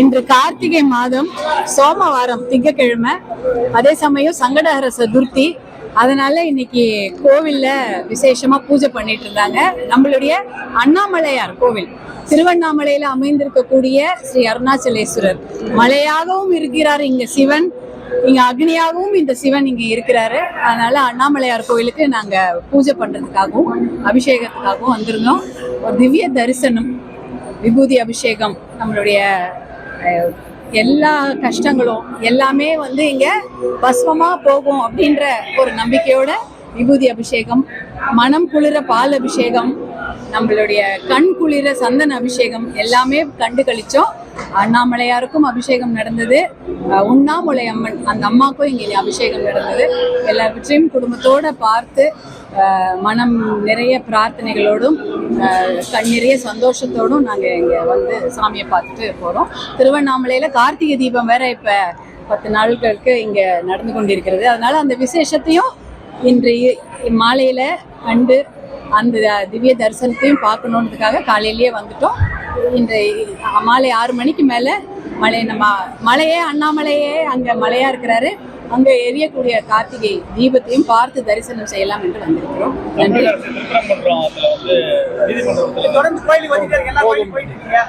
இன்று கார்த்திகை மாதம் சோமவாரம் திங்கக்கிழமை அதே சமயம் சங்கடஹர சதுர்த்தி அதனால இன்னைக்கு கோவில்ல விசேஷமா பூஜை பண்ணிட்டு இருந்தாங்க. நம்மளுடைய அண்ணாமலையார் கோவில். திருவண்ணாமலையில அமைந்திருக்கக்கூடிய ஸ்ரீ அருணாச்சலேஸ்வரர். மலையாகவும் இருக்கிறார் இங்க சிவன். இங்க அக்னியாகவும் இந்த சிவன் இங்க இருக்கிறாரு. அதனால அண்ணாமலையார் கோவிலுக்கு நாங்க பூஜை பண்றதுக்காகவும் அபிஷேகத்துக்காகவும் வந்திருந்தோம். ஒரு திவ்ய தரிசனம். விபூதி அபிஷேகம் நம்மளுடைய எல்லா கஷ்டங்களும் எல்லாமே வந்து இங்கே பஸ்வமாக போகும் அப்படின்ற ஒரு நம்பிக்கையோட விபூதி அபிஷேகம் மனம் குளிர பால் அபிஷேகம் நம்மளுடைய கண் குளிர சந்தன அபிஷேகம் எல்லாமே கண்டு கழிச்சோம். அண்ணாமலையாருக்கும் அபிஷேகம் நடந்தது. உண்ணாமலை உண்ணாமுலை அம்மன் அந்த அம்மாக்கும் இங்கே அபிஷேகம் நடந்தது. எல்லாவற்றையும் குடும்பத்தோட பார்த்து மனம் நிறைய பிரார்த்தனைகளோடும் கண் நிறைய சந்தோஷத்தோடும் நாங்கள் இங்கே வந்து சாமியை பார்த்துட்டு போகிறோம் திருவண்ணாமலையில் கார்த்திகை தீபம் வேற இப்போ பத்து நாட்களுக்கு இங்கே நடந்து கொண்டிருக்கிறது. அதனால அந்த விசேஷத்தையும் இன்று மாலையில் கண்டு அந்த திவ்ய தரிசனத்தையும் பார்க்கணுன்றதுக்காக காலையிலேயே வந்துட்டோம். இன்று மாலை ஆறு மணிக்கு மேலே மலை நம்ம மலையே அண்ணாமலையே அங்கே மலையாக இருக்கிறாரு. அங்கே எரியக்கூடிய கார்த்திகை தீபத்தையும் பார்த்து தரிசனம் செய்யலாம் என்று வந்திருக்கிறோம். நன்றி. திருப்பரங்குன்றத்துல வந்து நீதிமன்றத்துல தொடர்ந்து கோயிலுக்கு வந்துட்டு இருக்கீங்க. எல்லா கோயிலுக்கு போயிட்டு இருக்கீங்க.